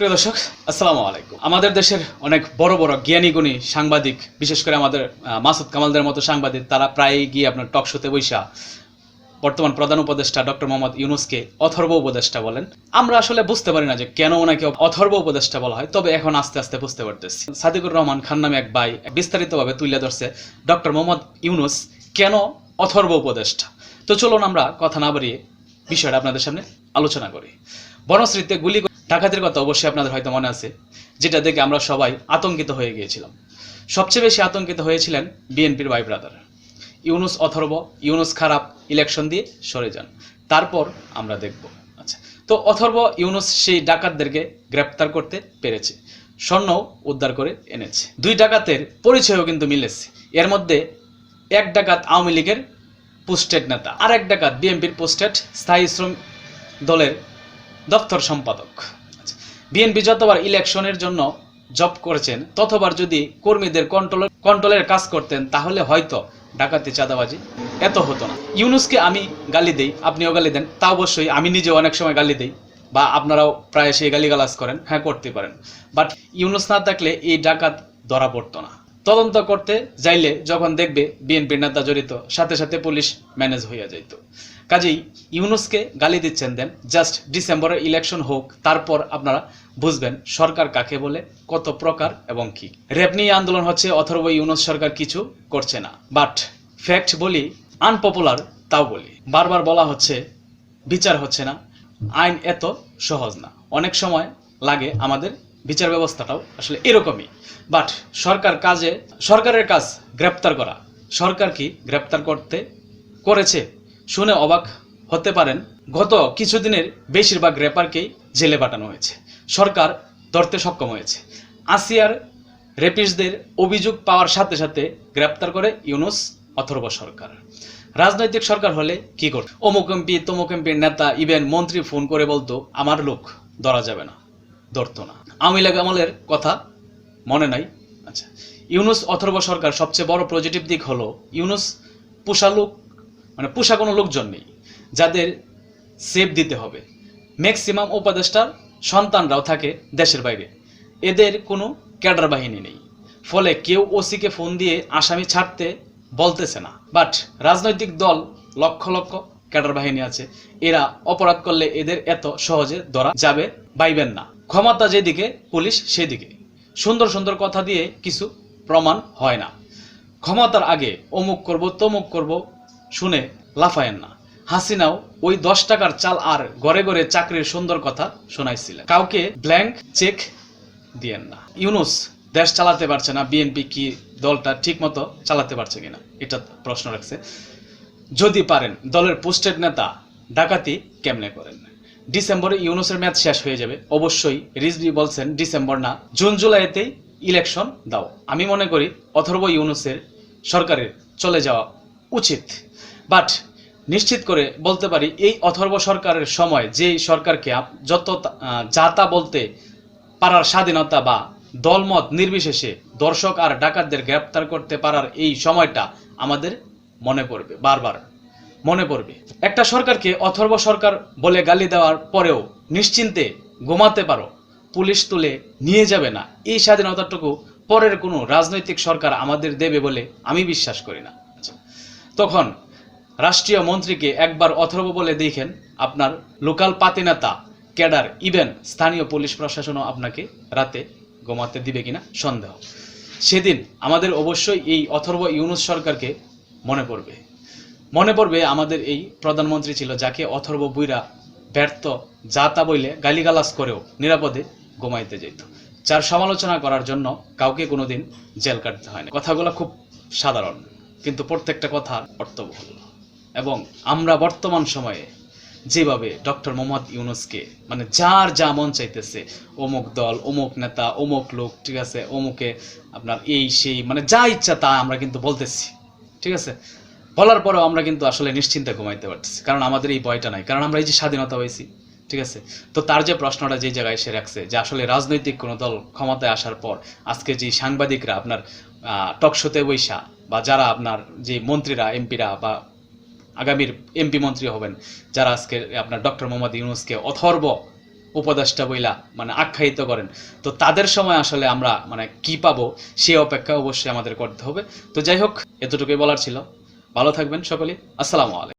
প্রিয় দর্শক, আসসালামু আলাইকুম। আমাদের দেশের অনেক বড় বড় জ্ঞানী গুণী সাংবাদিক, বিশেষ করে আমাদের মাসুদ কামালদের মতো সাংবাদিক, তারা প্রায়ই গিয়ে আপনার টক শোতে বৈশা বর্তমান প্রধান উপদেষ্টা ডক্টর মোহাম্মদ ইউনুসকে অথর্ব উপদেষ্টা বলেন। আমরা আসলে বুঝতে পারি না যে কেন ওনাকে অথর্ব উপদেষ্টা বলা হয়, তবে এখন আস্তে আস্তে বুঝতে পারতেছি। সাদিকুর রহমান খান নামে এক ভাই বিস্তারিতভাবে তুলে ধরছে ডক্টর মোহাম্মদ ইউনুস কেন অথর্ব উপদেষ্টা। তো চলুন আমরা কথা না বাড়িয়ে বিষয়টা আপনাদের সামনে আলোচনা করি। বনশ্রীতে গুলি ডাকাতির কথা অবশ্যই আপনাদের হয়তো মনে আছে, যেটা দেখে আমরা সবাই আতঙ্কিত হয়ে গিয়েছিলাম। সবচেয়ে বেশি আতঙ্কিত হয়েছিলেন বিএনপির ভাই ব্রাদার ইউনুস অথর্ব, ইউনুস খারাপ ইলেকশন দিয়ে সরে যান। তারপর আমরা দেখব। আচ্ছা তো অথর্ব, ইউনুস সেই ডাকাতদেরকে গ্রেপ্তার করতে পেরেছে, স্বর্ণ উদ্ধার করে এনেছে। দুই ডাকাতের পরিচয়ও কিন্তু মিলেছে। এর মধ্যে এক ডাকাত আওয়ামী লীগের পোস্টেড নেতা আর এক ডাকাত বিএনপির পোস্টেড স্থায়ী শ্রম দলের দপ্তর সম্পাদক। বিএনপি যতবার ইলেকশনের জন্য জব করেছেন, ততবার যদি কর্মীদের কন্ট্রোল কন্ট্রোলের কাজ করতেন, তাহলে হয়তো ডাকাতি চাঁদাবাজি এত হতো না। ইউনুসকে আমি গালি দেই, আপনিও গালি দেন, তা অবশ্যই আমি নিজেও অনেক সময় গালি দেই, বা আপনারাও প্রায় সেই গালিগালাজ করেন হ্যাঁ করতে পারেন। বাট ইউনুস না থাকলে এই ডাকাত ধরা পড়তো না। তদন্ত করতে যাইলে যখন দেখবে বিএনপির নেতা জড়িত, সাথে সাথে পুলিশ ম্যানেজ হইয়া যাইত। কাজেই ইউনুসকে গালি দিচ্ছেন দেন। জাস্ট ডিসেম্বরের ইলেকশন হোক, তারপর আপনারা বুঝবেন সরকার কাকে বলে, কত প্রকার এবং কি। র্যাব নিয়ে আন্দোলন হচ্ছে, অথর্ব ইউনুস সরকার কিছু করছে না। বাট ফ্যাক্ট বলি, আনপপুলার তাও বলি। বারবার বলা হচ্ছে, বিচার হচ্ছে না। আইন এত সহজ না। অনেক সময় লাগে আমাদের বিচার ব্যবস্থাটাও আসলে এরকমই। বাট সরকার কাজে, সরকারের কাজ গ্রেপ্তার করা। সরকার কি গ্রেপ্তার করতে করেছে? শুনে অবাক হতে পারেন, গত কিছুদিনের বেশিরভাগ রেপারকেই জেলে পাঠানো হয়েছে। সরকার ধরতে সক্ষম হয়েছে। আসিয়ার রেপিসদের অভিযোগ পাওয়ার সাথে সাথে গ্রেপ্তার করে ইউনুস অথর্ব সরকার। রাজনৈতিক সরকার হলে কি করত অমুক এমপি, তমুক এমপির নেতা, ইভেন মন্ত্রী ফোন করে বলতো, আমার লোক ধরা যাবে না, ধরতো না। আওয়ামী লীগ আমলের কথা মনে নাই। আচ্ছা ইউনুস অথর্ব সরকার সবচেয়ে বড় পজিটিভ দিক হলো, ইউনুস পোষা লোক মানে পোষা কোনো লোকজন নেই, যাদের সেফ দিতে হবে। ম্যাক্সিমাম উপদেষ্টার সন্তানরাও থাকে দেশের বাইরে। এদের কোনো ক্যাডার বাহিনী নেই। ফলে কেউ ওসিকে ফোন দিয়ে আসামি ছাড়তে বলতেছে না। বাট রাজনৈতিক দল লক্ষ লক্ষ ক্যাডার বাহিনী আছে। এরা অপরাধ করলে এদের এত সহজে ধরা যাবে বাইবেন না। ক্ষমতা যেদিকে, পুলিশ সেদিকে। সুন্দর সুন্দর কথা দিয়ে কিছু প্রমাণ হয় না। ক্ষমতার আগে অমুক করব, তমুক করব শুনে লাফায়েন না। হাসিনাও ওই দশ টাকার চাল আর গড়ে গড়ে চাকরির সুন্দর কথা শোনাইছিলেন। কাউকে ব্ল্যাঙ্ক চেক দিয়েন না। ইউনুস, দেশ চালাতে পারছে না, বিএনপি কি দলটা ঠিক মতো চালাতে পারছে কিনা, এটা প্রশ্ন রাখছে। যদি পারেন, দলের পোস্টেড নেতা ডাকাতি কেমনে করেন? ডিসেম্বরে ইউনুসের ম্যাচ শেষ হয়ে যাবে। অবশ্যই রিজভি বলছেন, ডিসেম্বর না, জুন জুলাইতেই ইলেকশন দাও। আমি মনে করি অথর্ব ইউনুসের সরকারের চলে যাওয়া উচিত। বাট নিশ্চিত করে বলতে পারি এই অথর্ব সরকারের সময় যেই সরকারকে যত তা- আহ, যা তা বলতে পারার স্বাধীনতা বা দলমত নির্বিশেষে দর্শক আর ডাকাতদের গ্রেপ্তার করতে পারার এই সময়টা আমাদের মনে পড়বে বারবার মনে পড়বে। একটা সরকারকে অথর্ব সরকার বলে গালি দেওয়ার পরেও নিশ্চিন্তে ঘুমাতে পারো পুলিশ তুলে নিয়ে যাবে না। এই স্বাধীনতাটুকু পরের কোনো রাজনৈতিক সরকার আমাদের দেবে বলে আমি বিশ্বাস করি না। তখন রাষ্ট্রীয় মন্ত্রীকে একবার অথর্ব বলে দেখেন আপনার লোকাল পাতি নেতা ক্যাডার, ইভেন স্থানীয় পুলিশ প্রশাসনও আপনাকে রাতে ঘুমাতে দিবে কিনা সন্দেহ। সেদিন আমাদের অবশ্যই এই অথর্ব ইউনুস সরকারকে মনে পড়বে। মনে পড়বে আমাদের এই প্রধানমন্ত্রী ছিল যাকে অথর্ব বুইরা ব্যর্থ যা তা বইলে গালিগালাজ করেও নিরাপদে ঘুমাইতে যেত। যার সমালোচনা করার জন্য কাউকে কোনোদিন জেল কাটতে হয় না কথাগুলো খুব সাধারণ। কিন্তু প্রত্যেকটা কথার অর্থবহুল এবং আমরা বর্তমান সময়ে যেভাবে ডক্টর মোহাম্মদ ইউনুসকে মানে যার যা মন চাইতেছে, অমুক দল, অমুক নেতা, অমুক লোক, ঠিক আছে, অমুকে আপনার এই সেই মানে যা ইচ্ছা তা আমরা কিন্তু বলতেছি, ঠিক আছে? বলার পরেও আমরা কিন্তু আসলে নিশ্চিন্তে ঘুমাইতে পারতেছি, কারণ আমাদের এই ভয়টা নাই, কারণ আমরা এই যে স্বাধীনতা হয়েছি ঠিক আছে? তো তার যে প্রশ্নটা যে জায়গায় এসে রাখছে, যে আসলে রাজনৈতিক কোনো দল ক্ষমতায় আসার পর আজকে যে সাংবাদিকরা আপনার টকশোতে বৈশা বা যারা আপনার যে মন্ত্রীরা, এমপিরা বা আগামীর এমপি মন্ত্রী হবেন, যারা আজকে আপনার ডক্টর মোহাম্মদ ইউনুসকে অথর্ব উপদেষ্টা বইলা মানে আখ্যায়িত করেন, তো তাদের সময় আসলে আমরা মানে কি পাবো সে অপেক্ষা অবশ্যই আমাদের করতে হবে। তো যাই হোক, এতটুকুই বলার ছিল। ভালো থাকবেন সকলে আসসালামু আলাইকুম।